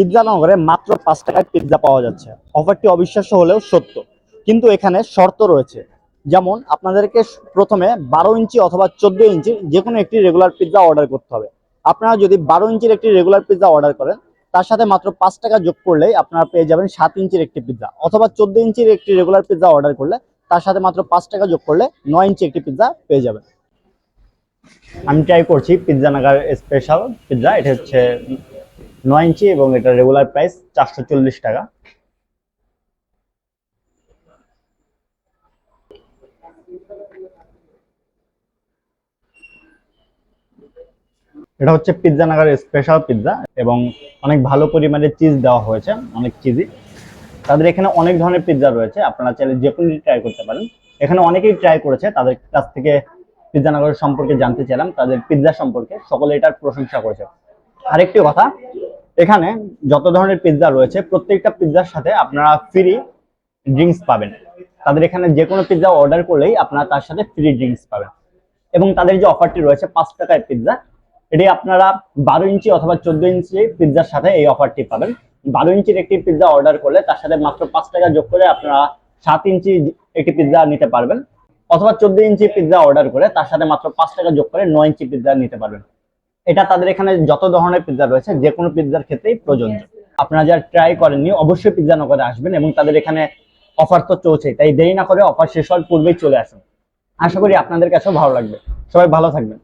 Pizza নগরে মাত্র পাঁচ টাকায় পিৎজা পাওয়া যাচ্ছে। অফারটি অবিশ্বাস্য হলেও সত্য। কিন্তু এখানে শর্ত রয়েছে। যেমন আপনাদেরকে প্রথমে বারো ইঞ্চি অথবা চোদ্দ ইঞ্চির যে কোনো একটি রেগুলার পিৎজা অর্ডার করতে হবে। আপনারা যদি বারো ইঞ্চির একটি রেগুলার পিৎজা অর্ডার করেন, তার সাথে মাত্র পাঁচ টাকা যোগ করলেই আপনারা পেয়ে যাবেন সাত ইঞ্চির একটি পিৎজা। অথবা চোদ্দ ইঞ্চির একটি রেগুলার পিৎজা অর্ডার করলে, তার সাথে মাত্র পাঁচ টাকা যোগ করলে নয় ইঞ্চি একটি পিৎজা পেয়ে যাবেন। আমি ট্রাই করছি পিৎজা নাগার স্পেশাল পিৎজা। এটা হচ্ছে নয় ইঞ্চি এবং এটা রেগুলার প্রাইস চারশো চল্লিশ টাকা। এটা হচ্ছে পিৎজা নাগার স্পেশাল পিৎজা এবং অনেক ভালো পরিমাণে চিজ দেওয়া হয়েছে, অনেক চিজি তাদের এখানে অনেক ধরনের পিৎজা রয়েছে, আপনারা চাইলে যে কোনো ট্রাই করতে পারেন। এখানে অনেকেই ট্রাই করেছে, তাদের কাছ থেকে পিৎজা নাগর সম্পর্কে জানতে চাইলাম, তাদের পিৎজা সম্পর্কে, সকলে এটার প্রশংসা করেছে। আরেকটি কথা এখানে যত ধরনের পিৎজা রয়েছে, প্রত্যেকটা পিৎজার সাথে আপনারা ফ্রি ড্রিঙ্কস পাবেন। তাদের এখানে যে কোনো পিৎজা অর্ডার করলেই আপনারা তার সাথে ফ্রি ড্রিঙ্কস পাবেন। এবং তাদের যে অফারটি রয়েছে, পাঁচ টাকায় পিৎজা এটি আপনারা বারো ইঞ্চি অথবা চোদ্দ ইঞ্চি পিৎজার সাথে এই অফারটি পাবেন। বারো ইঞ্চির একটি পিৎজা অর্ডার করলে তার সাথে মাত্র পাঁচ টাকা যোগ করে আপনারা সাত ইঞ্চি একটি পিৎজা নিতে পারবেন। অথবা চোদ্দ ইঞ্চি পিৎজা অর্ডার করে তার সাথে মাত্র পাঁচ টাকা যোগ করে নয় ইঞ্চি পিৎজা নিতে পারবেন। এটা তাদের এখানে যত ধরনের পিৎজা রয়েছে যে কোনো পিৎজার ক্ষেত্রেই প্রযোজ্য। আপনারা যারা ট্রাই করেননি অবশ্যই পিৎজা নগরে আসবেন এবং তাদের এখানে অফার তো চলছে তাই দেরি না করে অফার শেষ হওয়ার পূর্বেই চলে আসুন। আশা করি আপনাদের কাছেও ভালো লাগবে। সবাই ভালো থাকবেন।